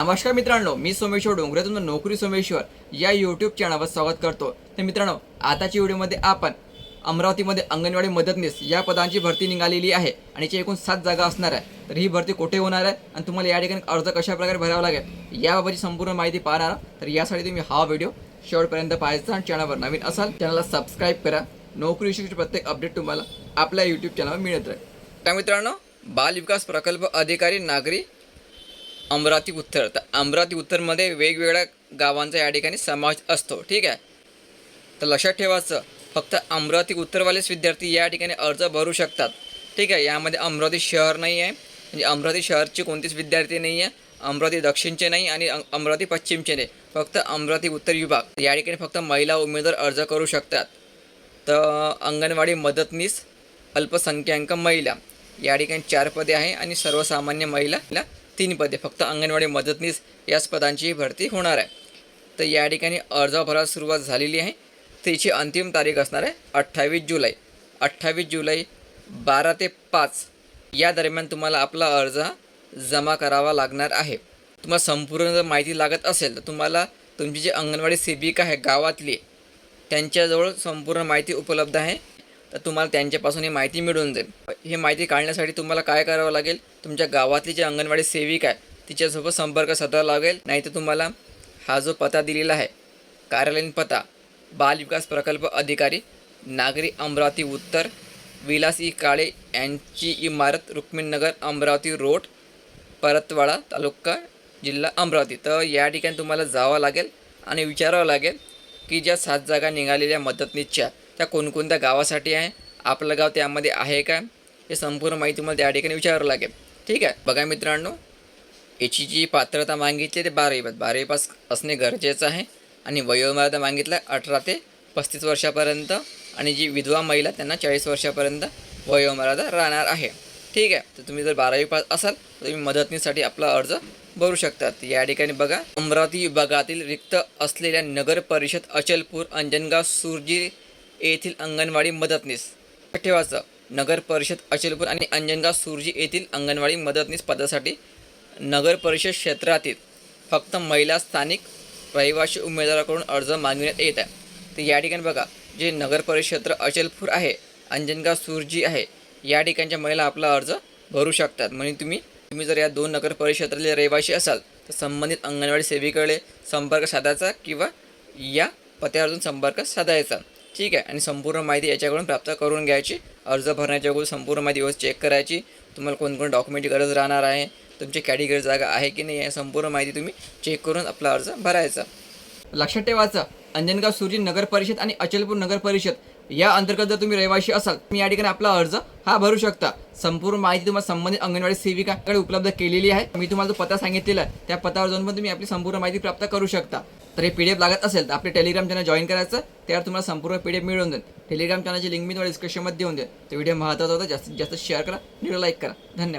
नमस्कार मित्रांनो मी सोमेश्वर डोंगरे नोकरी सोमेश्वर या यूट्यूब चॅनलवर स्वागत करतो. तर मित्रांनो आताच्या व्हिडिओमध्ये आपण अमरावतीमध्ये अंगणवाडी मदतनीस या पदांची भरती निघालेली आहे आणि याची एकूण सात जागा असणार आहे. तर ही भरती कुठे होणार आहे आणि तुम्हाला या ठिकाणी अर्ज कशाप्रकारे भरावा लागेल याबाबतची संपूर्ण माहिती पाहणार तर यासाठी तुम्ही हा व्हिडिओ शेवटपर्यंत पाहायचा आणि चॅनलवर नवीन असाल चॅनलला सबस्क्राईब करा. नोकरी विषयीचे प्रत्येक अपडेट तुम्हाला आपल्या यूट्यूब चॅनलवर मिळत राहील. त्या मित्रांनो बाल विकास प्रकल्प अधिकारी नागरी अमरावती उत्तर. तर अमरावती उत्तरमध्ये वेगवेगळ्या गावांचा या ठिकाणी समावेश असतो. ठीक आहे? तर लक्षात ठेवायचं फक्त अमरावती उत्तरवालेच विद्यार्थी या ठिकाणी अर्ज भरू शकतात. ठीक आहे? यामध्ये अमरावती शहर नाही आहे. म्हणजे अमरावती शहरचे कोणतेच विद्यार्थी नाही आहे. अमरावती दक्षिणचे नाही आणि अमरावती पश्चिमचे नाही. फक्त अमरावती उत्तर विभाग. या ठिकाणी फक्त महिला उमेदवार अर्ज करू शकतात. तर अंगणवाडी मदतनीस अल्पसंख्याक महिला. या ठिकाणी चार पदे आहे आणि सर्वसामान्य महिला तीन पदे फक्त अंगणवाडी मदतनीस याच पदांची भरती होणार आहे. तर या ठिकाणी अर्ज भरायला सुरुवात झालेली आहे. त्याची अंतिम तारीख असणार आहे अठ्ठावीस जुलै. अठ्ठावीस जुलै बारा ते पाच या दरम्यान तुम्हाला आपला अर्ज जमा करावा लागणार आहे. तुम्हाला संपूर्ण जर माहिती लागत असेल तर तुम्हाला तुमची जी अंगणवाडी सेविका आहे गावातली त्यांच्याजवळ संपूर्ण माहिती उपलब्ध आहे. तर तुम्हाला त्यांच्यापासून ही माहिती मिळून जाईल. ही माहिती काढण्यासाठी तुम्हाला काय करावं लागेल? तुमच्या गावातली जी अंगणवाडी सेविका आहे तिच्यासोबत संपर्क साधावा लागेल. नाही तर तुम्हाला हा जो पत्ता दिलेला आहे कार्यालयीन पत्ता बाल विकास प्रकल्प अधिकारी नागरी अमरावती उत्तर विलास ई काळे यांची इमारत रुक्मिणनगर अमरावती रोड परतवाडा तालुका जिल्हा अमरावती. तर या ठिकाणी तुम्हाला जावं लागेल आणि विचारावं लागेल की ज्या सात जागा निघालेल्या मदतनीसच्या त्या कोणकोणत्या गावासाठी आहे आपलं गाव त्यामध्ये आहे का हे संपूर्ण माहिती तुम्हाला त्या ठिकाणी विचारावं लागेल. ठीक आहे? बघा मित्रांनो याची जी पात्रता मागितली ते बारावी पास बारावी पास असणे गरजेचं आहे. आणि वयोमर्यादा मागितला अठरा ते पस्तीस वर्षापर्यंत आणि जी विधवा महिला त्यांना चाळीस वर्षापर्यंत वयोमर्यादा राहणार आहे. ठीक आहे? तर तुम्ही जर बारावी पास असाल तर तुम्ही मदतनीसाठी आपला अर्ज भरू शकतात. या ठिकाणी बघा अमरावती विभागातील रिक्त असलेल्या नगर परिषद अचलपूर अंजनगाव सुरजी येथील अंगणवाडी मदतनीस. ठेवायचं नगर परिषद अचलपूर आणि अंजनगाव सुरजी येथील अंगणवाडी मदतनीस पदासाठी नगर परिषद क्षेत्रातील फक्त महिला स्थानिक रहिवासी उमेदवाराकडून अर्ज मागविण्यात येत आहे. तर या ठिकाणी बघा जे नगर परिषद क्षेत्र अचलपूर आहे अंजनगाव सुरजी आहे या ठिकाणच्या महिला आपला अर्ज भरू शकतात. म्हणजे तुम्ही तुम्ही जर या दोन नगर परिषदातले रहिवासी असाल तर संबंधित अंगणवाडी सेवेकडे संपर्क साधायचा किंवा या पत्यावरून संपर्क साधायचा. ठीक आहे. आणि संपूर्ण माहिती याच्याकडून प्राप्त करून घ्यायची. अर्ज भरण्याच्या अगोदर संपूर्ण माहिती व्यवस्थित चेक करायची. तुम्हाला कोणकोण डॉक्युमेंटची गरज राहणार आहे तुमची कॅटेगरी जागा आहे की नाही या संपूर्ण माहिती तुम्ही चेक करून आपला अर्ज भरायचा. लक्षात ठेवायचं अंजनगाव सुरजी नगर परिषद आणि अचलपूर नगर परिषद या अंतर्गत जर तुम्ही रहिवाशी असाल तुम्ही या ठिकाणी आपला अर्ज हा भरू शकता. संपूर्ण माहिती तुम्हाला संबंधित अंगणवाडी सेविकाकडे उपलब्ध केलेली आहे. मी तुम्हाला जो पत्ता सांगितलेला आहे त्या पत्तावर जाऊन पण तुम्ही आपली संपूर्ण माहिती प्राप्त करू शकता. तर हे एफ लागत असेल तर आपले टेलिग्राम चॅनल जॉईन करायचं त्यावर तुम्हाला संपूर्ण पीडीएफ मिळून जाईल. टेलिग्राम चॅनलची लिंक मी तुम्हाला डिस्क्रिप्शनमध्ये देऊन देईल तो व्हिडिओ महत्त्वाचा होता जास्तीत जास्त शेअर करा व्हिडिओ लाईक करा. धन्यवाद.